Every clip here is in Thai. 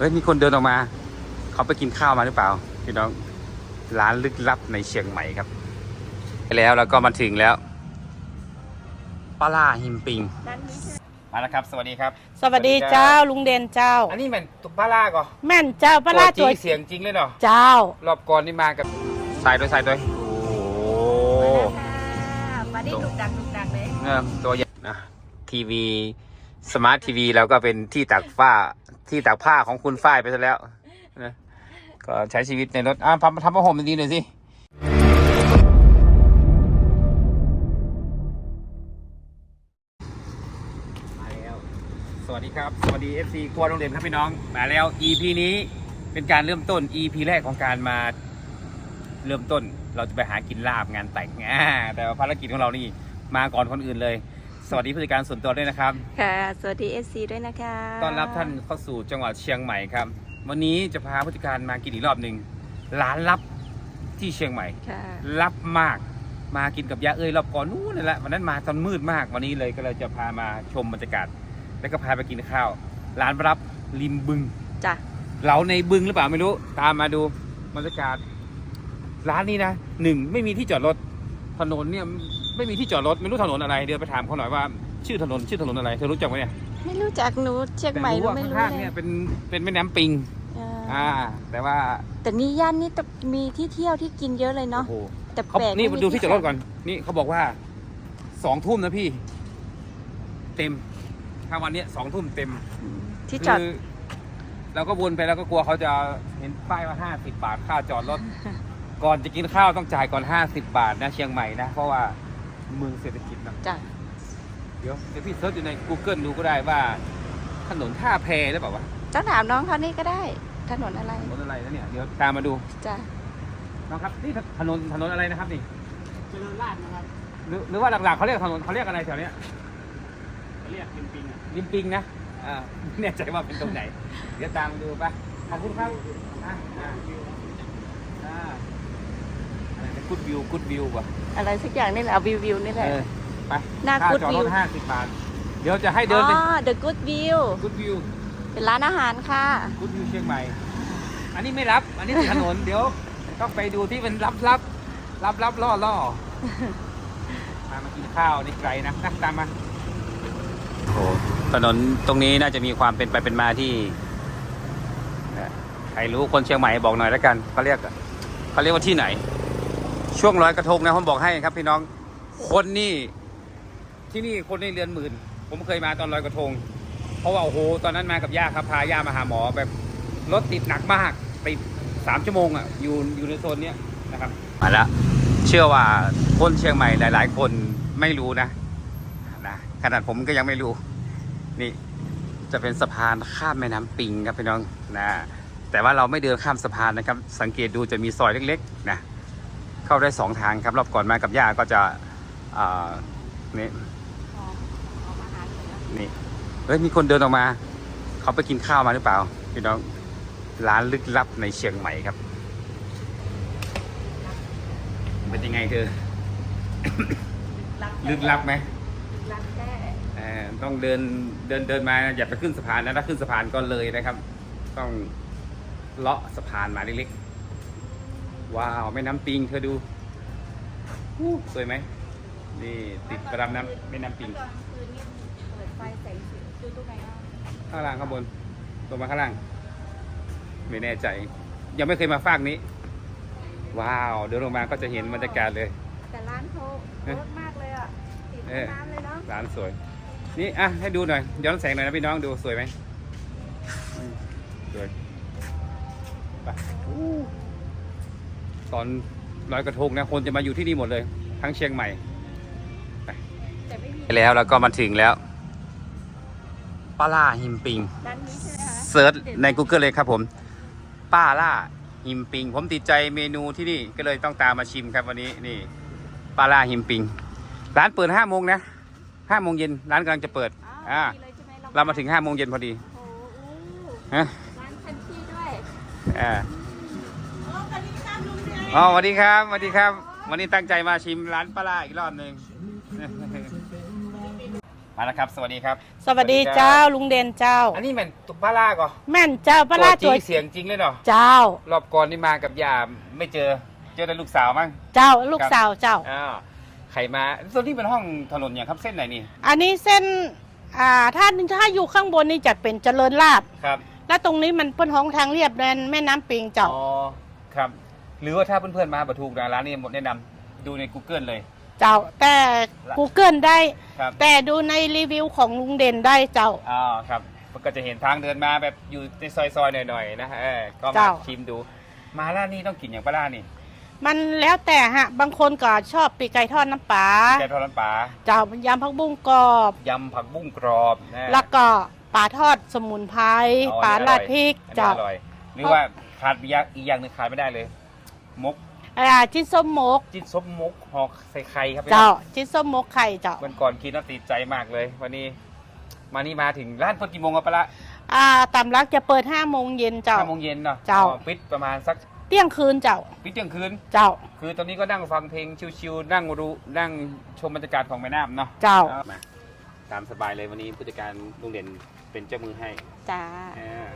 เฮ้ยมีคนเดินออกมา เขาไปกินข้าวมาหรือเปล่าพี่น้องร้านลึกลับในเชียงใหม่ครับไปแล้วแล้วก็มาถึงแล้วปลาล่าหิมปิงมาแล้วครับ สวัสดีครับ สวัสดีเจ้าลุงเด่นเจ้า อันนี้มันตุ๊กปลาล่าก่อแม่นเจ้าปลาร้าตัตัววจริงเสียงจริงเลยเนาะเจ้า รอบก่อนนี่มากับใส่ด้วยใส่ด้วยโอ้โหมาได้ดุดักดุดักเลยเออตัวใหญ่นะทีวีสมาร์ททีวีแล้วก็เป็นที่ตากผ้า ที่ตากผ้าของคุณฝ้ายไปซะแล้วนะก็ใช้ชีวิตในรถอะทำทำผ้าห่มดีๆหน่อยสิมแล้วสวัสดีครับ สวัสดี FC ครัวโรงเรียนครับพี่น้อง มาแล้ว EP นี้เป็นการเริ่มต้น EP แรกของการมาเริ่มต้น เราจะไปหากินลาบงานแต่งแต่ว่าภารกิจของเรานี่มาก่อนคนอื่นเลย สวัสดีผู้จัดการส่วนตัวด้วยนะครับ ค่ะ สวัสดีเอซีด้วยนะคะต้อนรับท่านเข้าสู่จังหวัดเชียงใหม่ครับ วันนี้จะพาผู้จัดการมากินอีกรอบหนึ่งร้านลับที่เชียงใหม่ค่ะลับมาก มากินกับยาเอ้ยรอบก่อนนู้นนั่นแหละวันนั้นมาตอนมืดมากวันนี้เลยก็เลยจะพามาชมบรรยากาศ แล้วก็พาไปกินข้าว ร้านรับริมบึงจ้ะเราในบึงหรือเปล่าไม่รู้ตามมาดูบรรยากาศ ร้านนี้นะหนึ่งไม่มีที่จอดรถถนนเนี่ย ไม่มีที่จอดรถไม่รู้ถนนอะไรเดี๋ยวไปถามเขาหน่อยว่า ชื่อถนนชื่อถนนอะไรเธอรู้จักไหมเนี่ยไม่รู้จักหนูเชียงใหม่แต่หนูว่าไม่รู้ข้างเลๆยเนี่ยเป็นเป็นแม่น้ำปิงอ่าอ่า แต่ว่าแต่นี่ย่านนี้ต้องมีที่เที่ยวที่กินเยอะเลยโอ้เนาะโหแต่เขาแปลกนี่ไม่มีดูที่จอดรถก่อนนี่เขาบอกว่าสองทุ่มนะพี่ เต็มถ้าวันเนี้ยสองทุ่มเต็ม อืมที่จอดคือเราก็วนไปแล้วก็กลัวเขาจะเห็นป้ายว่าห้าสิบาทค่าจอดรถ ก่อนจะกินข้าวต้องจ่ายก่อนห้าสิบาทนะเชียงใหม่นะ เพราะว่า เมืองเศรษฐกิจนะจ้ะเดี๋ยวเดี๋ยวพี่เซิร์ชอยู่ใน Google ดูก็ได้ว่า ถนนท่าแพหรือเปล่าวะเจ้าถามน้องเขานี่ก็ได้ ถนนอะไร ถนนอะไรนะเนี่ยเดี๋ยวตามมาดูจ้ะน้องครับนี่ถนนถนนอะไรนะครับนี่เจริญราษนะครับหรือหรือว่าหลักๆเขาเรียกถนนเขาเรียกอะไรแถวเนี้ยเรียกปิงปิงอะริมปิงนะอ่าไม่แน่ใจว่าเป็นตรงไหน เดี๋ยวตามมาดูไปขอบคุณครับอ่าอ่าอ่าอะไรนะ กูดวิวกูดวิวป่ะอะไรสักอย่างนี่แหละเอาวิววิวนี่แหละ เออไปหน้าค่ Good จอดร View ถห้าสิบบาท เดี๋ยวจะให้เดิอ๋นไปอ The Good View กูดวิวเป็นร้านอาหารค่ะ กูดวิวเชียงใหม่ อันนี้ไม่รับ อันนี้ติดถนน เดี๋ยวต้องไปดูที่เป็นรับรับรับรับล่อล่อมามากินข้าวนี่ไกลนะนะตามมาโอ้ถนนตรงนี้น่าจะมีความเป็นไปเป็นมาที่เอ่อใครรู้คนเชียงใหม่บอกหน่อยแล้วกันเขาเรียกเขาเรียกว่าที่ไหน ช่วงร้อยกระทงนะผมบอกให้ครับ พี่น้องคนนี่ที่นี่คนในเรือนหมื่น ผมเคยมาตอนลอยกระทง เพราะว่าโอ้โหตอนนั้นมากับย่าครับพาย่ามาหาหมอแบบรถติดหนักมากติดสามชั่วโมงอะอยู่อยู่ในโซนเนี้ยนะครับมาแล้วเชื่อว่าคนเชียงใหม่หลาย ๆ คนไม่รู้นะนะขนาดผมก็ยังไม่รู้ นี่จะเป็นสะพานข้ามแม่น้ำปิงครับพี่น้องนะแต่ว่าเราไม่เดินข้ามสะพานนะครับ สังเกตดูจะมีซอยเล็ก ๆ นะ เข้าได้สองทางครับรอบก่อนมากับย่าก็จะอ่านี่นี่เฮ้ยมีคนเดินออกมา เขาไปกินข้าวมาหรือเปล่าพี่น้องร้านลึกลับในเชียงใหม่ครับ เป็นยังไงเธอลึกลับไหมร้านแค่เอ่อต้องเดินเดินเดินมาอย่าไปขึ้นสะพานนะถ้าขึ้นสะพานก็เลยนะครับ ต้องเลาะสะพานมาเล็กๆ ว้าวแม่น้ำปิงเธอดูอู้สวยไหมนี่ติดประดำน้ำแม่น้ำปิงตอนคืนนี่เปิดไฟแสงสีดูตรงไหนอะข้างล่างข้างบนลงมาข้างล่าง ไม่แน่ใจ ยังไม่เคยมาฟากนี้ ว้าว เดินลงมาก็จะเห็นบรรยากาศเลย แต่ร้านเขาเอ๊ะรสมากเลยอะติดเอ๊ะน้ำเลยเนาะร้านสวย นี่อะให้ดูหน่อยย้อนแสงหน่อยนะพี่น้องดูสวยไหมอืมสวยไปอู้ ตอนลอยกระทงนะคนจะมาอยู่ที่นี่หมดเลย ทั้งเชียงใหม่แต่ไม่มีแล้วแล้วก็มาถึงแล้วปลาล่าหิมปิงร้านนี้ใช่ไหมคะเซิร์ชใน Google เลยครับผมป้าล่าหิมปิง ผมติดใจเมนูที่นี่ก็เลยต้องตามมาชิมครับวันนี้นี่ป้าล่าหิมปิง ร้านเปิดห้าโมงนะห้าโมงเย็นร้านกำลังจะเปิดอ้าอ่าวดีเลยใช่ไหมเรามาถึงห้าโมงเย็นพอดีโอ้โหฮะร้านคันที่ด้วย อ่า อ๋อสวัสดีครับสวัสดีครับ วันนี้ตั้งใจมาชิมร้านป้าล่าอีกรอบหนึ่งไปมาแล้วครับ สวัสดีครับ สวัสดีเจ้าลุงเด่นเจ้า อันนี้แมันตุกปลาล่าก่อแม่นเจ้าปลาร้าจริตัวงเสียงจริงเลยเนาะเจ้า รอบก่อนนี่มากับยาไม่เจอ เจอแต่ลูกสาวมั้งเจ้าลูกสาวเจ้าอ้าวใครมาส่วนที่เป็นห้องถนนอย่างครับเส้นไหนนี่ อันนี้เส้นอ่าถ้าถ้าอยู่ข้างบนนี่จะเป็นเจริญลาบครับ แล้วตรงนี้มันเป็นห้องทางเรียบแดนแม่น้ำปิงเจ้าอ๋อครับ หรือว่าถ้าเพื่อนๆมาปะทูกนะร้านนี้หมดแนะนำดูใน Google เลย เจ้าแต่ Google ได้ ครับแต่ดูในรีวิวของลุงเด่นได้เจ้า อ๋อครับมันก็จะเห็นทางเดินมาแบบอยู่ในซอยๆหน่อยๆนะเออก็มาเจ้า ชิมดู มาร้านนี้ต้องกินอย่างปลาล่านี่มันแล้วแต่ฮะ บางคนก็ชอบปีกไก่ทอดน้ำปลาแกงทอดน้ำปลาเจ้ายำผักบุ้งกรอบ ยำผักบุ้งกรอบนะแล้วก็ปลาทอดสมุนไพรอ๋อปลาอันนี้ลาอดอยพริกอันนี้เจ้า อร่อยหรือว่าขาดอีกอย่างอีกอย่างหนึงขาดไม่ได้เลย มกอ่าจิ้นส้มมก จิ้นซบมกหอกใส่ไข่ครับพี่เจ้าจิ้นส้มมกไข่เจ้าวันก่อนกินแล้วติดใจมากเลย วันนี้ มานี่มาถึงร้านเปิดกี่โมงครับปะละอ่าตำรักจะเปิด5โมงเย็นเจ้า ห้าโมงเย็นเนาะเจ้า อ๋อปิดประมาณสักเที่ยงคืนเจ้าปิดเที่ยงคืน เจ้าคือตอนนี้ก็นั่งฟังเพลงชิวๆนั่งรูนั่งชมบรรยากาศของแม่น้ำเนาะเจ้าอมาตามสบายเลยวันนี้ผู้จัดการลุงเด่นเป็นเจ้ามือให้จ้า อ่า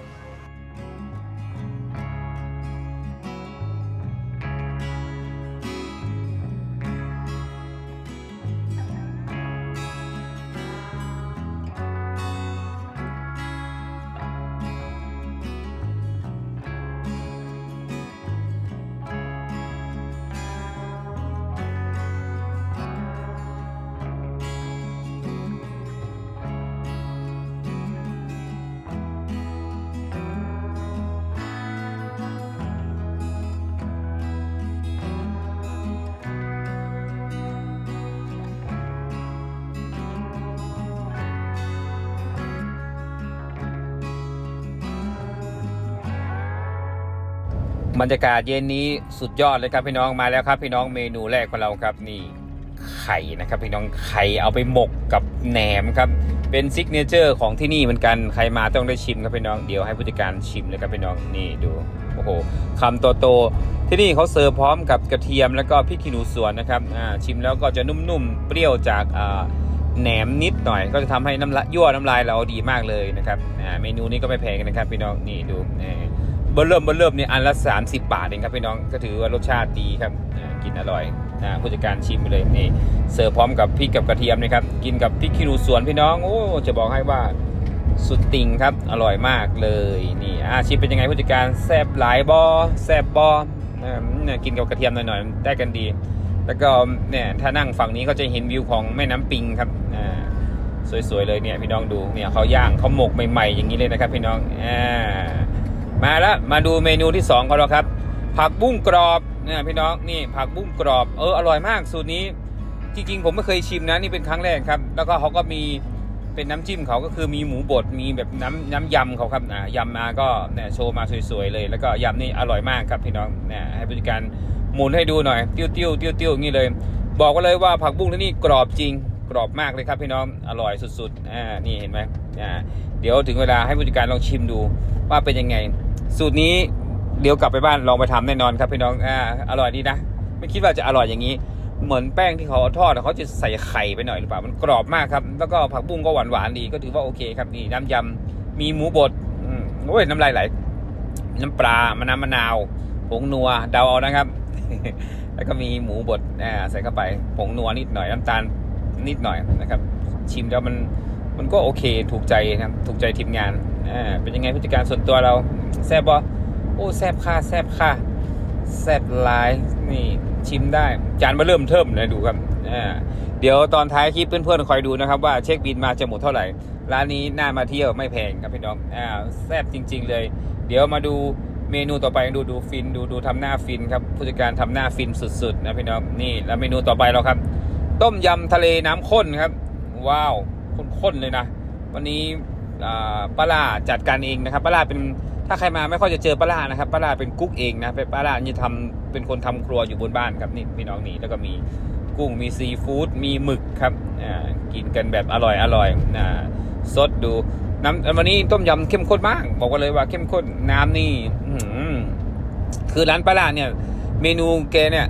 รรยากาศเย็นนี้สุดยอดเลยครับพี่น้องมาแล้วครับ พี่น้องเมนูแรกของเราครับนี่ไข่นะครับ พี่น้องไข่เอาไปหมกกับแหนมครับเป็นซิกเนเจอร์ของที่นี่เหมือนกันใครมาต้องได้ชิมครับพี่น้องเดี๋ยวให้ผู้จัดการชิมเลยครับพี่น้องนี่ดูโอ้โหคำโตๆที่นี่เขาเสิร์ฟพร้อมกับกระเทียมแล้วก็พริกขี้หนูสวนนะครับชิมแล้วก็จะนุ่มๆเปรี้ยวจากแหนมนิดหน่อย ก็จะทำให้น้ำละยั่วน้ำลายเราดีมากเลยนะครับเมนูนี้ก็ไม่แพงนะครับพี่น้องนี่ดู เบอร์เริ่มเบอร์เริ่มเนี่ยอันละ 30 บาทเองครับพี่น้องก็ถือว่ารสชาติดีครับกินอร่อยผู้จัดการชิมไปเลยนี่เสิร์ฟพร้อมกับพริกกับกระเทียมนะครับกินกับพริกขี้หนูสวนพี่น้องโอ้จะบอกให้ว่าสุดติ่งครับอร่อยมากเลยนี่อาชิมเป็นยังไงผู้จัดการแซบหลายบอแซบบ่กินกับกระเทียมหน่อยๆได้กันดี แล้วก็เนี่ยถ้านั่งฝั่งนี้ก็จะเห็นวิวของแม่น้ำปิงครับสวยๆเลยเนี่ยพี่น้องดูเนี่ยเขาย่างเขาหมกใหม่ๆอย่างนี้เลยนะครับพี่น้องอ่า มาแล้วมาดูเมนูที่สองของเราครับ ผักบุ้งกรอบเนี่ยพี่น้องนี่ผักบุ้งกรอบเอออร่อยมากสูตรนี้ จริงๆ ผมไม่เคยชิมนะนี่เป็นครั้งแรกครับ แล้วก็เขาก็มีเป็นน้ำจิ้มเขาก็คือมีหมูบดมีแบบน้ำน้ำยำเขาครับอ่ายำมาก็เนี่ยโชว์มาสวยๆเลย แล้วก็ยำนี่อร่อยมากครับพี่น้องเนี่ยให้บริการหมุนให้ดูหน่อยติ้วติ้วติ้วติ้วอย่างนี้เลย บอกไว่าเลยว่าผักบุ้งที่นี่กรอบจริงกรอบมากเลยครับพี่น้องอร่อยสุดๆอ่านี่เห็นไหมอ่า เดี๋ยวถึงเวลาให้บริการลองชิมดูว่าเป็นยังไง สูตรนี้เดี๋ยวกลับไปบ้านลองไปทำแน่นอนครับพี่น้องอ่าอร่อยดีนะ ไม่คิดว่าจะอร่อยอย่างนี้ เหมือนแป้งที่เขาทอดเขาจะใส่ไข่ไปหน่อยหรือเปล่ามันกรอบมากครับ แล้วก็ผักบุ้งก็หวานหวานๆดีก็ถือว่าโอเคครับนี่น้ำยำมีหมูบดโอ้ยน้ำลายไหลน้ำปลามะนาวมะนาวผงนัวเดาเอานะครับ แล้วก็มีหมูบดใส่เข้าไปผงนัวนิดหน่อยน้ำตาลนิดหน่อยนะครับ ชิมแล้วมัน มันก็โอเคถูกใจครับถูกใจทีมงานอ่าเป็นยังไงผู้จัดการส่วนตัวเราแซบบ่โอ้แซบค่าแซบค่าแซบลายนี่ชิมได้จานมาเริ่มเทิมนะดูครับอ่าเดี๋ยวตอนท้ายคลิปเพื่อนๆคอยดูนะครับ ว่าเช็คบินมาจะหมดเท่าไหร่ ร้านนี้น่ามาเที่ยวไม่แพงครับพี่น้องอ่าแซบจริง ๆ เลย เดี๋ยวมาดูเมนูต่อไปดูดูฟินดูดูทำหน้าฟินครับผู้จัดการทำหน้าฟินสุดๆนะพี่น้องนี่แล้วเมนูต่อไปเราครับ ต้มยำทะเลน้ำข้นครับ ว้าว ข้นๆเลยนะ วันนี้อ่าป้าล่าจัดการเองนะครับป้าล่าเป็นถ้าใครมาไม่ค่อยจะเจอป้าล่านะครับป้าล่าเป็นกุ๊กเองนะเป็นป้าล่านี่ทำเป็นคนทำครัวอยู่บนบ้านครับนี่พี่น้องนี่แล้วก็มีกุ้งมีซีฟู้ดมีหมึกครับกินกันแบบอร่อยอร่อยสดดูน้ำวันนี้ต้มยำเข้มข้นมาก บอกกันเลยว่าเข้มข้นน้ำนี่คือร้านป้าล่าเนี่ย เมนูแกเนี่ย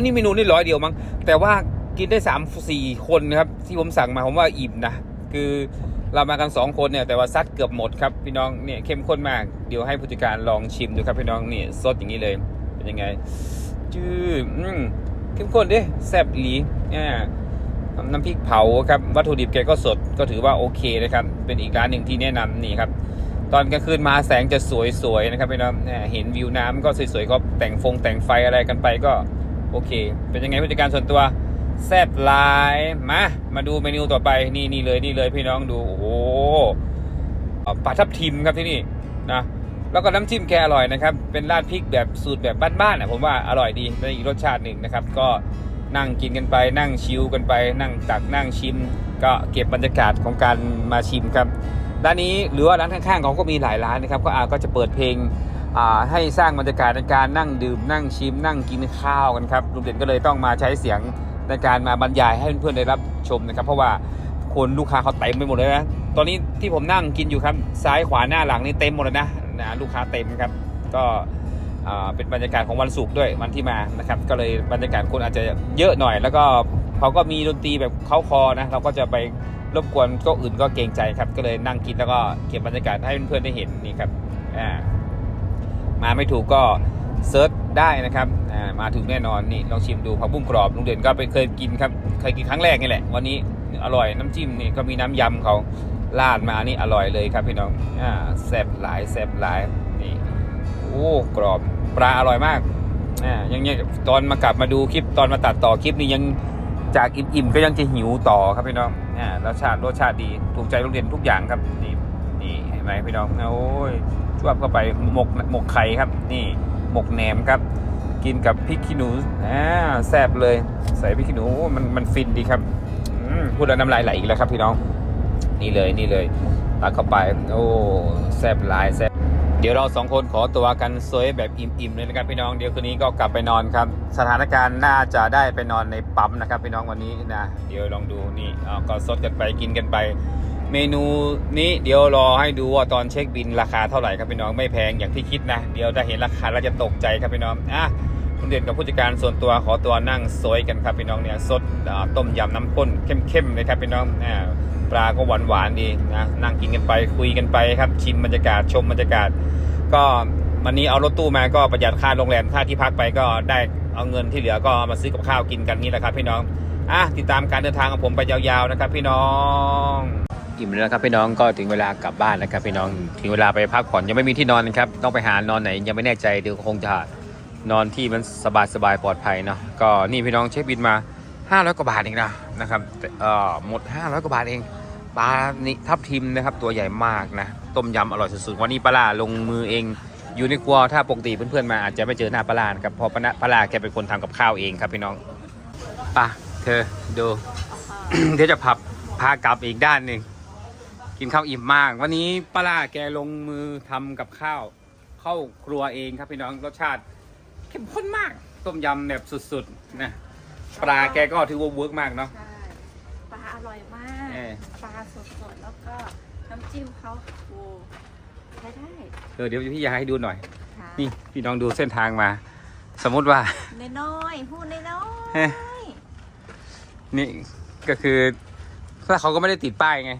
นี่เมนูนี่ร้อยเดียวมั้งแต่ว่า กินได้สามสี่คนนะครับ ที่ผมสั่งมาผมว่าอิ่มนะ คือเรามากันสองคนเนี่ยแต่ว่าซัดเกือบหมดครับพี่น้องเนี่ยเข้มข้นมากเดี๋ยวให้ผู้จัดการลองชิมดูครับพี่น้องนี่สดอย่างนี้เลยเป็นยังไงจืดอืมเข้มข้นดิแซ่บอีหลีอ่าน้ำพริกเผาครับวัตถุดิบแกก็สดก็ถือว่าโอเคนะครับเป็นอีกร้านหนึ่งที่แนะนำนี่ครับตอนกลางคืนมาแสงจะสวยๆนะครับพี่น้องเนี่เห็นวิวน้ำก็สวยๆก็แต่งฟงแต่งไฟอะไรกันไปก็โอเค เป็นยังไงผู้จัดการส่วนตัว แซ่บหลายมามาดูเมนูต่อไปนี่นี่เลยนี่เลยพี่น้องดูโอ้โหปลาทับทิมครับที่นี่นะแล้วก็น้ำจิ้มแกอร่อยนะครับ เป็นราดพริกแบบสูตรแบบบ้านๆอะผมว่าอร่อยดีเป็นอีกรสชาติหนึ่งนะครับ ก็นั่งกินกันไปนั่งชิลกันไป นั่งตักนั่งชิม ก็เก็บบรรยากาศของการมาชิมครับร้านนี้หรือว่าร้านข้างๆเขาก็มีหลายร้านนะครับ ก็อาก็จะเปิดเพลงให้สร้างบรรยากาศในการนั่งดื่มนั่งชิม นั่งกินข้าวกันครับลุงเด่นก็เลยต้องมาใช้เสียง ในการมาบรรยายให้เพื่อนๆได้รับชมนะครับ เพราะว่าคนลูกค้าเขาเต็มไปหมดเลยนะ ตอนนี้ที่ผมนั่งกินอยู่ครับซ้ายขวาหน้าหลังนี่เต็มหมดเลยนะนะลูกค้าเต็มครับ ก็เป็นบรรยากาศของวันศุกร์ด้วยวันที่มานะครับ ก็เลยบรรยากาศคนอาจจะเยอะหน่อย แล้วก็เขาก็มีดนตรีแบบเข้าคอนะเราก็จะไปรบกวนก็อื่นก็เกรงใจครับ ก็เลยนั่งกินแล้วก็เก็บบรรยากาศให้เพื่อนๆได้เห็นนี่ครับอ่ามาไม่ถูกก็เซิร์ช ได้นะครับมาถึงแน่นอนนี่ลองชิมดูผักบุ้งกรอบลุงเด่นก็เป็นเคยกินครับเคยกินครั้งแรกนี่แหละ วันนี้อร่อยน้ำจิ้มนี่ก็มีน้ำยำเขาราดมานี่อร่อยเลยครับพี่น้องอ่าแซ่บหลายแซ่บหลายนี่โอ้กรอบปลาอร่อยมากอ่ายังเนี่ยตอนมากลับมาดูคลิปตอนมาตัดต่อคลิปนี้ยังจากอิ่มๆก็ยังจะหิวต่อครับพี่น้องอ่ารสชาติรสชาติดีถูกใจโรงเรียนทุกอย่างครับนี่นี่เห็นไหมพี่น้องโอ้ยชวบเข้าไปหมกหมกไข่ครับนี่ หมกแหนมครับ กินกับพริกขี้หนูอ่าแซ่บเลย ใส่พริกขี้หนูมันมันฟินดีครับพูดแล้วน้ำลายไหลอีกแล้วครับพี่น้อง นี่เลยนี่เลยตักเข้าไป โอ้แซ่บลายแซ่บเดี๋ยวเราสองคนขอตัวกันซวยแบบอิ่มๆเลยนะครับพี่น้องเดี๋ยวคืนนี้ก็กลับไปนอนครับ สถานการณ์น่าจะได้ไปนอนในปั๊มนะครับพี่น้องวันนี้นะเดี๋ยวลองดูนี่เอาก็สดกันไปกินกันไป เมนูนี้เดี๋ยวรอให้ดูว่าตอนเช็คบินราคาเท่าไหร่ครับพี่น้องไม่แพงอย่างที่คิดนะ เดี๋ยวถ้าเห็นราคาแล้วจะตกใจครับพี่น้องอะคุณเด่นกับผู้จัดการส่วนตัวขอตัวนั่งซวยกันครับพี่น้องเนี่ยสดต้มยำน้ำข้นเข้มๆเลยครับพี่น้องอ่าปลาก็หวานๆดีนะนั่งกินกันไปคุยกันไปครับชิมบรรยากาศชมบรรยากาศ ก็วันนี้เอารถตู้มาก็ประหยัดค่าโรงแรมค่าที่พักไปก็ได้เอาเงินที่เหลือก็มาซื้อกับข้าวกินกันนี่แหละครับพี่น้องอะติดตามการเดินทางของผมไปยาวๆนะครับพี่น้อง อิ่มแล้วครับพี่น้องก็ถึงเวลากลับบ้านแล้วครับพี่น้องถึงเวลาไปพักผ่อนยังไม่มีที่นอนนะครับต้องไปหานอนไหนยังไม่แน่ใจเดี๋ยวคงจะนอนที่มันสบายๆปลอดภัยเนาะก็นี่พี่น้องเช็คบินมา 500 กว่าบาทเองนะนะครับเอ่อหมด 500 กว่าบาทเองปลานี่ทับทิมนะครับตัวใหญ่มากนะต้มยำอร่อยสุดๆวันนี้ปลาร้าลงมือเองอยู่ในครัวถ้าปกติเพื่อนๆมาอาจจะไม่เจอหน้าปลาร้าครับเพราะปลาปลาร้าแกเป็นคนทำกับข้าวเองครับพี่น้องป่ะเธอดูเดี๋ยวจะพับพากลับอีกด้านหนึ่ง กินข้าวอิ่มมาก วันนี้ปลาร้าแกลงมือทำกับข้าวเข้าครัวเองครับพี่น้องรสชาติเข้มข้นมาก ต้มยำแบบสุดๆนะปลาแกก็ถือว่าเวิร์กมากเนาะใช่ปลาอร่อยมากเออปลาสดๆแล้วก็น้ำจิ้มเขาโอ้ใช้ได้เออเดี๋ยวพี่อยากให้ดูหน่อย ค่ะนี่พี่น้องดูเส้นทางมา สมมุติว่า น้อยๆพูดน้อยเอ๊ะนี่ก็คือถ้าเขาก็ไม่ได้ติดป้ายไง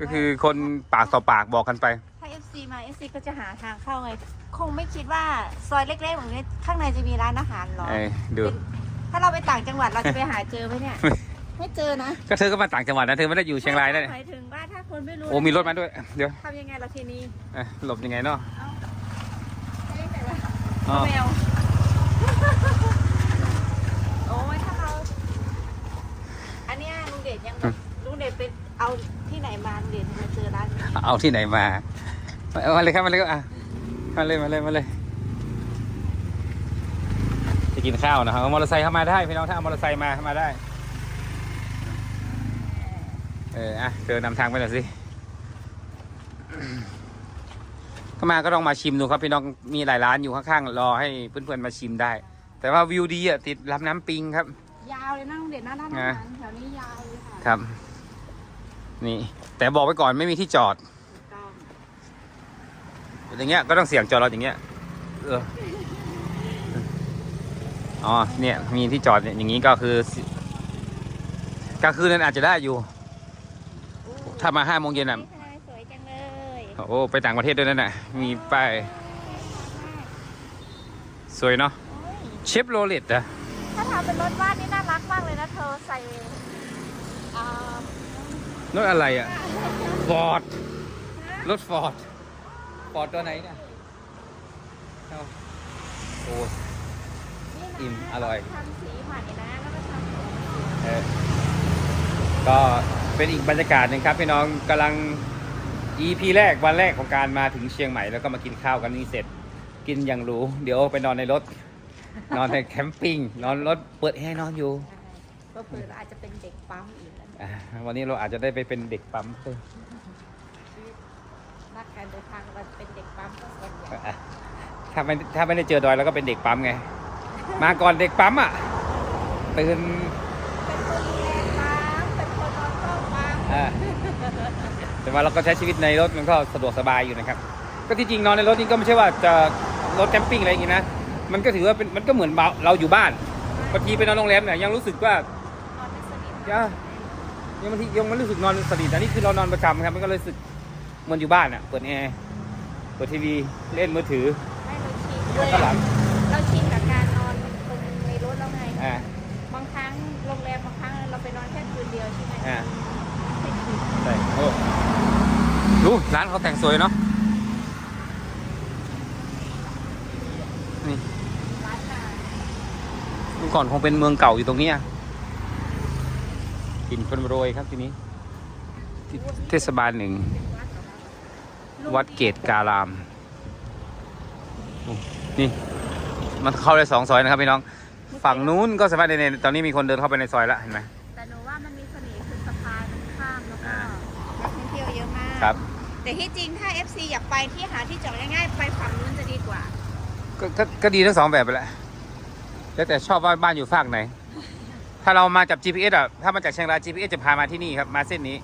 ก็คือคนปากต่อปากบอกกันไปๆถ้า FC มา FC ก็จะหาทางเข้าไง คงไม่คิดว่าซอยเล็กๆแบบนี้ข้างในจะมีร้านอาหารหรอ เอ้ยดูถ้าเราไปต่างจังหวัดเราจะไปหาเจอไหมเนี่ย ไม่เจอนะก็เธอก็มาต่างจังหวัดนะเธอไม่ได้อยู่เชียงรายนะเนี่ยหมายถึงว่าถ้าคนไม่รู้โอ้มีรถมาด้วย เดี๋ยวทำยังไงเราทีนี้เอ้ยหลบยังไงเนาะเอ๊ะแต่ละอ๋อแมวโอ้ยถ้าเรา อันเนี้ยลุงเดชยังแบบลุงเดชไปเอา ที่ไหนมาลุงเดชถึงมาเจอร้านนี้เอาที่ไหนมาเอามาเลยครับมาเลยครับอะมาเลยมาเลยมาเลยจะกินข้าวนะครับเอามอเตอร์ไซค์เข้ามาได้พี่น้องถ้าเอามอเตอร์ไซค์มาเข้ามาได้ เอออะเธอนำทางไปหน่อยสิเข้ามาก็ต้องมาชิมดูครับพี่น้องมีหลายร้านอยู่ข้างๆรอให้เพื่อนๆมาชิมได้ แต่ว่าวิวดีอะติดลำน้ำปิงครับ ยาวเลยนะลุงเดชนะร้านอาหารแถวนี้ยาวเลยค่ะครับ นี่ แต่บอกไว้ก่อนไม่มีที่จอดถูกต้องอย่างเงี้ยก็ต้องเสี่ยงจอดรถอย่างเงี้ยเอออ๋อเนี่ยมีที่จอดเนี่ยอย่างงี้ก็คือกลางคืนนั้นอาจจะได้อยู่อู้ถ้ามาห้าโมงเย็นอะนี่ทะเลสวยจังเลยโอ้ไปต่างประเทศด้วยนั่นน่ะ มีป้ายสวยเนาะโอ้ยเชฟโรเลตอะถ้าทำเป็นรถบ้านนี่น่ารักมากเลยนะเธอใส่อ่า รถอะไรอะฟอร์ด รถฟอร์ด ฟอร์ดตัวไหนเนี่ยเอาโอ้อิ่มอร่อย ทำสีใหม่นะแล้วก็ทเออก็เป็นอีกบรรยากาศหนึ่งครับพี่น้องกำลัง EP แรกวันแรกของการมาถึงเชียงใหม่แล้วก็มากินข้าวกันนี่เสร็จ กินอย่างหรู เดี๋ยวไปนอนในรถ นอนในแคมปิ้งนอนรถเปิดแอร์นอนอยู่ก็เผื่อาอาจจะเป็นเด็กปั๊มอีก วเนี่ยอ่าวันนี้เราอาจจะได้ไปเป็นเด็กปั๊มเพิ่มชีวิตนักการเดินทางเราเป็นเด็กปั๊มก็ส่วนใหญ่อะถ้าไม่ถ้าไม่ได้เจอดอยแล้วก็เป็นเด็กปั๊มไง มาก่อนเด็กปั๊มอะตื่นเป็นคนแรงปั๊มเป็นคนนอนเฝ้าปั๊มอ่าแต่ว่าเราก็ใช้ชีวิตในรถมันก็สะดวกสบายอยู่นะครับ ก็ที่จริงนอนในรถนี่ก็ไม่ใช่ว่าจะรถแคมปิ้งอะไรอย่างงี้นะมันก็ถือว่าเป็นมันก็เหมือนเราอยู่บ้านบางทีไปนอนโรงแรมเนี่ยยังรู้สึกว่านอนไม่สนิท ย่ายังบางทียังไม่รู้สึกนอนสนิทอันนี้คือเรานอนประจำครับมันก็เลยรู้สึกเหมือนอยู่บ้านอะเปิดแอร์เปิดทีวีเล่นมือถือให้เราชินแล้วก็หลับเราชินกับการนอนตรงในรถแล้วไงอ่าบางครั้งโรงแรมบางครั้งเราไปนอนแค่คืนเดียวใช่ไหมอ่าแค่คืนใช่โอ้ดูร้านเขาแต่งสวยเนาะนี่ร้านอาหารเมื่อก่อนคงเป็นเมืองเก่าอยู่ตรงเนี้ย กลินคนโรยครับทีนี้ที่เทศบาลหนึ่ง วัดเกตการามโอ้นี่ มันเข้าได้สองซอยนะครับพี่น้อง ฝั่งนู้นก็สามารถเดินในตอนนี้มีคนเดินเข้าไปในซอยแล้วเห็นไหมแต่หนูว่ามันมีเสน่ห์คือสะพานมันข้ามแล้วก็อ่านักท่องเที่ยวเยอะมากครับ แต่ที่จริงถ้า FC อยากไปที่หาที่จอดง่ายๆไปฝั่งนู้นจะดีกว่า ก็ก็ก็ดีทั้งสองแบบไปแหละแล้วแต่ชอบว่าบ้านอยู่ฝากไหน ถ้าเรามาจับ GPS อะ ถ้ามาจากเชียงราย GPS จะพามาที่นี่ครับ มาเส้นนี้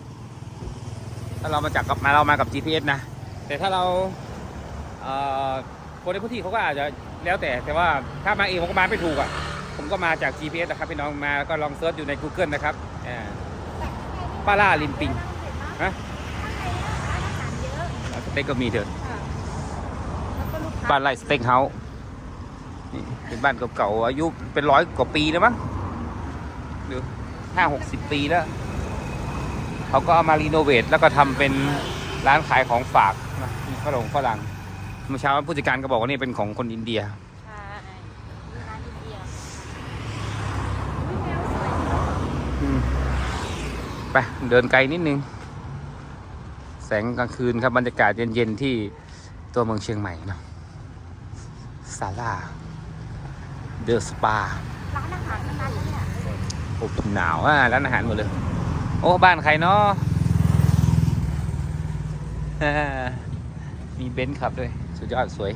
ถ้าเรามาจากกับมาเรามากับ GPS นะ แต่ถ้าเราเอ่อคนในพื้นที่เขาก็อาจจะแล้วแต่ แต่ว่าถ้ามาเองผมก็มาไม่ถูกอะ ผมก็มาจาก GPS นะครับพี่น้องมาแล้วก็ลองเซิร์ชอยู่ใน Google นะครับอ่าปลาล่าลิมปิงฮะข้างในร้านอาหารเยอะสเต็กก็มีเถอะค่ะแล้วก็ลูกค้าบ้านไร่สเต็กเฮาส์นี่เป็นบ้านเก่าๆอายุเป็นร้อยกว่าปีแล้วมั้ง ดูห้าหกสิบปีแล้ว เขาก็เอามารีโนเวทแล้วก็ทำเป็นร้านขายของฝากนะมีฝรั่งฝรั่งเมื่อเช้าผู้จัดการก็บอกว่านี่เป็นของคนอินเดียใช่มีร้านอินเดียอุ๊ยแมวสวยจังอืมไปเดินไกลนิดนึง แสงกลางคืนครับบรรยากาศเย็นๆที่ตัวเมืองเชียงใหม่เนาะซาร่าเดอะสปา ร้านอาหารทั้งนั้นเลยเนี่ย โอ้หนาวอะร้านอาหารหมดเลย โอ้บ้านใครเนาะอ่ามีเบนซ์ขับด้วย สุดยอดสวย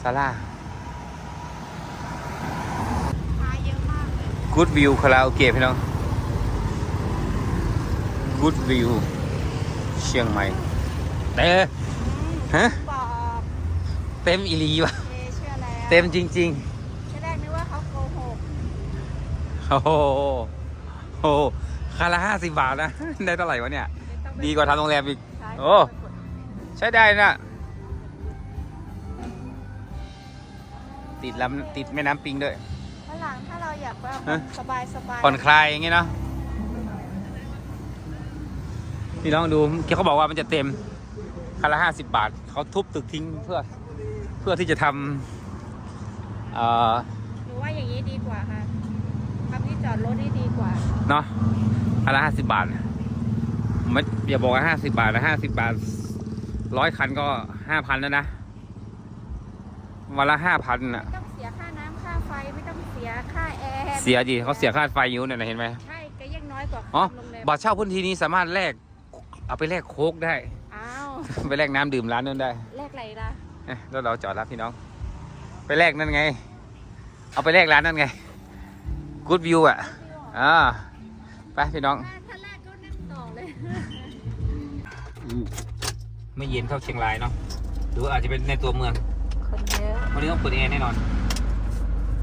ซาร่าค้าเยอะมากเลยกูดวิวคาราโอเกะพี่น้องกูดวิวเชียงใหม่เต้ฮะบอกเต็มอีหลีวะเอเชื่อแล้วเต็มจริงจะได้ไม่ว่าเขาโกหก ๆ โอ้โหโอ้โหคาราห้าสิบบาทนะ ได้เท่าไหร่วะเนี่ย ดีกว่าทำโรงแรมอีก โอ้ ใช้ได้นะติดลำติดแม่น้ำปิงด้วยฝรั่งถ้าเราอยากว่าฮะ สบายสบายผ่อนคลายอย่างงี้เนาะพี่น้องดูเขาบอกว่ามันจะเต็มคันละห้าสิบบาท เขาทุบตึกทิ้งเพื่อเพื่อที่จะทำเอ่อหนูว่าอย่างนี้ดีกว่าค่ะ ทำที่จอดรถนี่ดีกว่า เนาะคันละห้าสิบบาทไม่อย่าบอกว่าห้าสิบาทนะห้าสิบาทร้อยคันก็ห้าพันแล้วนะ วันละห้าพันอะ ไม่ต้องเสียค่าน้ำค่าไฟไม่ต้องเสียค่าแอร์เสียดิเขาเสียค่าไฟอยู่เนี่ยนะเห็นไหม ใช่ก็ยังน้อยกว่าอ๋อ โรงแรมบัตรเช่าพื้นที่นี้สามารถแลกเอาไปแลกโค้กได้ อ้าวไปแลกน้ำดื่มร้านนั้นได้แลกอะไรล่ะ เอ๊ะแล้วเราจอดรับพี่น้อง ไปแลกนั่นไง เอาไปแลกร้านนั่นไง Good View อะอ่าไปพี่น้อง ถ้าถ้าแลกก็นั่งต่อเลย ไม่เย็นเท่าเชียงรายเนาะหรือว่าอาจจะเป็นในตัวเมือง คนเยอะวันนี้ต้องเปิดแอร์แน่นอน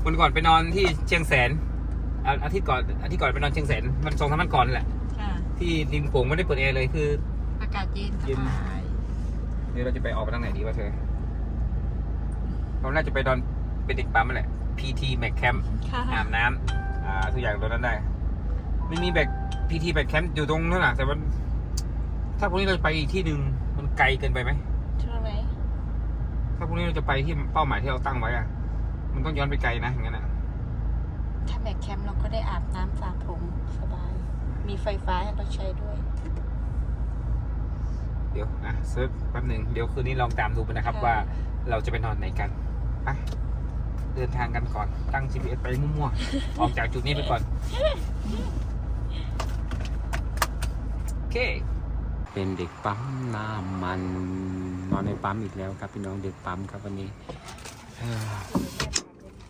วันก่อนไปนอนที่เชียงแสนอ่าอาทิตย์ก่อนอาทิตย์ก่อนไปนอนเชียงแสนมันสองสามวันก่อนนั่นแหละ ค่ะที่ริมโขงไม่ได้เปิดแอร์เลยคือ อากาศเย็นสเย็น บายเดี๋ยวเราจะไปออกไปทางไหนดีวะเธอเราน่าจะไปดอนเป็นเด็กปั๊มนั่นแหละ PT Mac Camp ค่ะอาบน้ำอ่า ทุกอย่างตรงนั้นได้ ไม่มีแบก PT Mac Camp อยู่ตรงนั้นนะแต่มันถ้าพรุ่งนี้เราจะไปอีกที่หนึ่งมันไกลเกินไปไหมช่วงไหนถ้าพรุ่งนี้เราจะไปที่เป้าหมายที่เราตั้งไว้อะมันต้องย้อนไปไกลนะอย่างนั้นอะถ้าแบกแคมป์เราก็ได้อาบน้ำสระผมสบาย มีไฟฟ้าให้เราใช้ด้วย เดี๋ยวอะเซิร์ชแป๊บหนึ่งเดี๋ยวคืนนี้ลองตามดูไปนะครับค่ะ ว่าเราจะไปนอนไหนกันไป เดินทางกันก่อนตั้ง GPS ไปมั่วๆ ออกจากจุดนี้ไปก่อน โอเค เป็นเด็กปั๊มน้ำมันนอนในปั๊มอีกแล้วครับ พี่น้องเด็กปั๊มครับวันนี้เอ่อ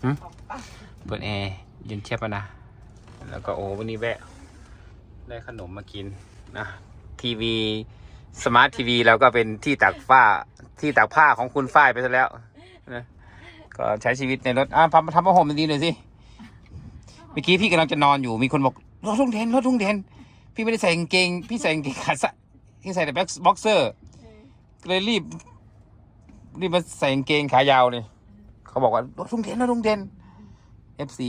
หึเปิดแอร์เย็นเชียบอะนะ แล้วก็โอ้วันนี้แวะ ได้ขนมมากินนะทีวีสมาร์ททีวีแล้วก็เป็นที่ตากผ้าที่ตากผ้าของคุณฝ้ายไปซะแล้วนะ ก็ใช้ชีวิตในรถอะทำทำผ้าห่มดีๆหน่อยสิเมื่อกี้พี่กำลังจะนอนอยู่มีคนบอกรถทุ่งเทนรถทุ่งเทนพี่ไม่ได้ใส่กางเกง พี่ใส่กางเกงขาสั้นพี่ใส่แต่บ็อกเซอร์เลยรีบรีบมาใส่กางเกงขายาวเลยเขาบอกว่ารถทุ่งเทนรถทุ่งเทน FC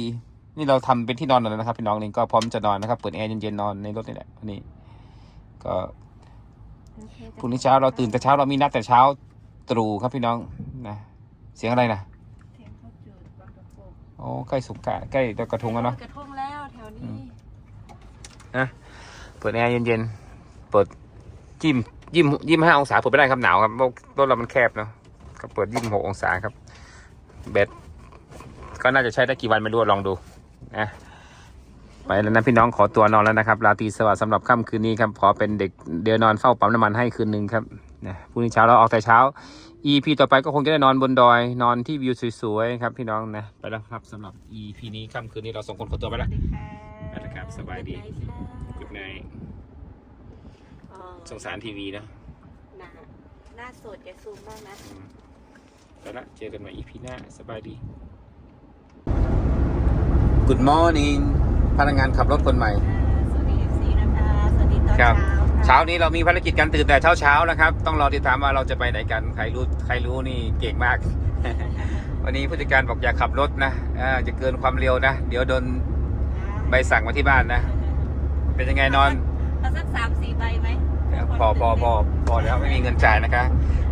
นี่เราทำเป็นที่นอนแล้วนะครับพี่น้องนี่ก็พร้อมจะนอนนะครับเปิดแอร์เย็นๆนอนในรถนี่แหละวันนี้ ก็พรุ่งนี้เช้าเราตื่นแต่เช้าเรามีนัดแต่เช้าตรู่ครับพี่น้องนะเสียงอะไรนะ โอ้ใกล้สุกกะใกล้ลอยกระทงแล้วเนาะกระทงแล้วแถวนี้เปิดแอร์เย็นๆ เปิดยี่มยี่มยี่มห้าองศาเปิดไม่ได้ครับหนาวครับเพราะรถเรามันแคบเนาะก็เปิดยี่มหกองศาครับแบตก็น่าจะใช้ได้กี่วันไม่รู้ลองดูนะไปแล้วนะพี่น้องขอตัวนอนแล้วนะครับราตรีสวัสดิ์สำหรับค่ำคืนนี้ครับขอเป็นเด็กเดี๋ยวนอนเฝ้าปั๊มน้ำมันให้คืนหนึ่งครับนะพรุ่งนี้เช้าเราออกแต่เช้า EP ต่อไปก็คงจะได้นอนบนดอย นอนที่วิวสวยๆครับพี่น้องนะ ไปแล้วครับสำหรับ EP นี้ค่ำคืนนี้เราส่งคนขอตัวไปแล้วไปแล้วครับสบายดีกุดไนสงสารทีวีนะหน้าหน้าสดอย่าซูมมากนะไปละเจอกันใหม่ EP หน้าสบายดี Good morning พนักงานขับรถคนใหม่ สวัสดี FC นะคะ สวัสดีตอนครัเช้าบ เช้านี้เรามีภารกิจการตื่นแต่เช้าๆนะครับ ต้องรอติดตามว่าเราจะไปไหนกัน ใครรู้ใครรู้นี่เก่งมาก วันนี้ผู้จัดการบอกอย่าขับรถนะอ่าจะเกินความเร็วนะ เดี๋ยวโดนใบสั่งมาที่บ้านนะ เป็นยังไงนอนเอาสักสามสี่ใบไหมพอพอพอพอแล้วไม่มีเงินจ่ายนะคะ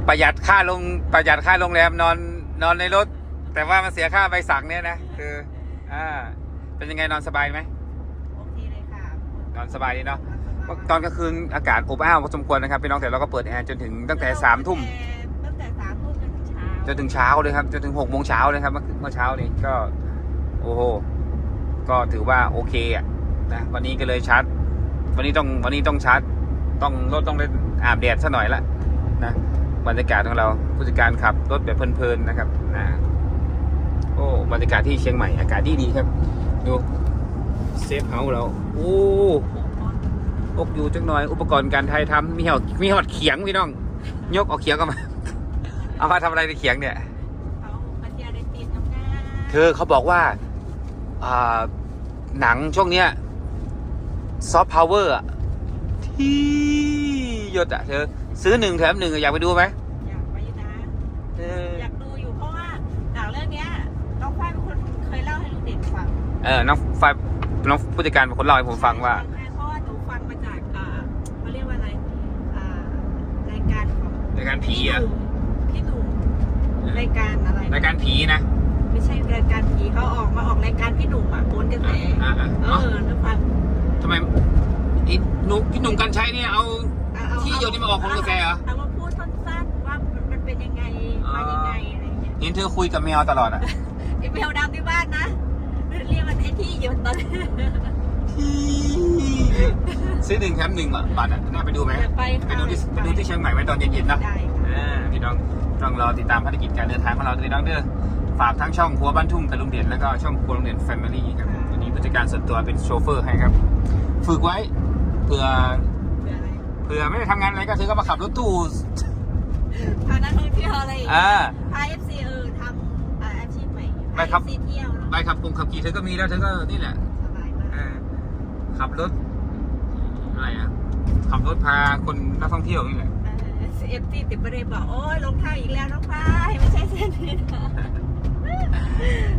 ประหยัดค่าลงประหยัดค่าโรงแรมนอนนอนในรถ แต่ว่ามันเสียค่าใบสั่งเนี่ยนะคืออ่าเป็นยังไงนอนสบายไหมโอเคเลยค่ะนอนสบายดีเนาะ ตอนกลางคืนอากาศอบอ้าวพอสมควรนะครับพี่น้องแต่เราก็เปิดแอร์จนถึงตั้งแต่สามทุ่มตั้งแต่สามทุ่มจนถึงเช้าจนถึงเช้าเลยครับจนถึงหกโมงเช้าเลยครับเมื่อเมื่อเช้านี้ก็โอ้โหก็ถือว่าโอเคอะนะวันนี้ก็เลยชาร์จวันนี้ต้องวันนี้ต้องชาร์จต้องรถต้องได้อาบแดดซะหน่อยละนะบรรยากาศของเราผู้จัดการขับรถแบบเพลินๆนะครับนะโอ้บรรยากาศที่เชียงใหม่อากาศดีดีๆครับ ดูเซฟเฮาส์เราโอ้ อกอยู่จังหน่อยอุปกรณ์การไทยทำมีหอดมีหอดเขียงพี่น้อง ยกเอาเขียงก็มา เอามาทำอะไรในเขียงเนี่ยเขามาเที่ยวได้ตีนทำงานเธอเขาบอกว่าอ่าหนังช่วงเนี้ยซอฟต์พาวเวอร์อะที่หยดอะเธอ ซื้อหนึ่งแถมหนึ่งอะอยากไปดูไหมอยากไปอยู่นะเอออยากดูอยู่เพราะว่าหนังเรื่องเนี้ยน้องฝ้ายเป็นคนเคยเล่าให้ลุงเด่นฟังเออน้องไฟน้องผู้จัดการเป็นคนเล่าให้ผมฟังว่า รของรายการผีอะพี่หนุ่มรายการอะไรนะรายการผีนะไม่ใช่รายการผีเขาออกมาออกรายการพี่หนุ่มอะโอนกระแสอ่าอ่าเออ่าอนึกฟังทำไมไอ้หนุ่มพี่หนุ่มกัญชัยเนี่ยเอา เอาเอาที่หยดนี่มาออกโหนกระแสเหรอ เอามาพูดสั้นๆว่ามันเป็นยังไงมายังไงอะไรอย่างเงี้ยเห็นเธอคุยกับแมวตลอดอะไอ้แมวดำที่บ้านนะเรียกมันไอ้ที่หยดตอนนี้ ซื้อหนึ่งแถมหนึ่งอะบัตรอะน่าไปดูไหมอยากไปไปดูที่ไปดูที่เชียงใหม่ไว้ตอนเย็นๆเนอะได้ค่ะ อ่าพี่น้องต้องรอติดตามภารกิจการเดินทางของเราด้วยน้องเด้อฝากทั้งช่องครัวบ้านทุ่งกับลุงเด่นแล้วก็ช่องครัวลุงเด่นแฟมิลี่ครับวันนี้ผู้จัดการส่วนตัวเป็นโชเฟอร์ให้ครับฝึกไว้เผื่อเพื่ออะไรเผื่อไม่ได้ทำงานอะไรก็เธอก็มาขับรถตู้พานักท่องเที่ยวอะไรอย่างอ่าเงี้ยพาเอฟซีเออทำอ่าอาชีพใหม่ไม่ครับ พา FC เที่ยวเนอะใบขับกงขับขี่เธอก็มีแล้วเธอก็นี่แหละสบาย ขับรถ อะไรอะ ขับรถพาคนนักท่องเที่ยวนี่แหละเอฟซีติดประเด็นบอกโอ้ยลงทางอีกแล้วน้องฟ้ายไม่ใช่เส้นนี้นะ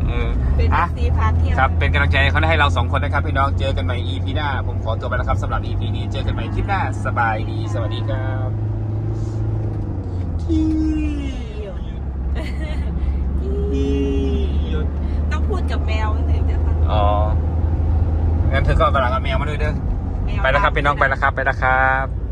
เออเป็นเออะฟซีพาเที่ยวครับเป็นกำลังใจให้เขาให้เราสองคนนะครับพี่น้องเจอกันใหม่ EP หน้า ผมขอตัวไปแล้วครับสำหรับ EP นี้เจอกันใหม่คลิปหน้าสบายดีสวัสดีครับต้องพูดกับแมวถึงจะฟังอ๋อ งั้นเธอก็กำลังเอาแมวมาด้วยเด้อมวไปแล้วครับพี่น้องไปแล้วครับไปแล้วครับ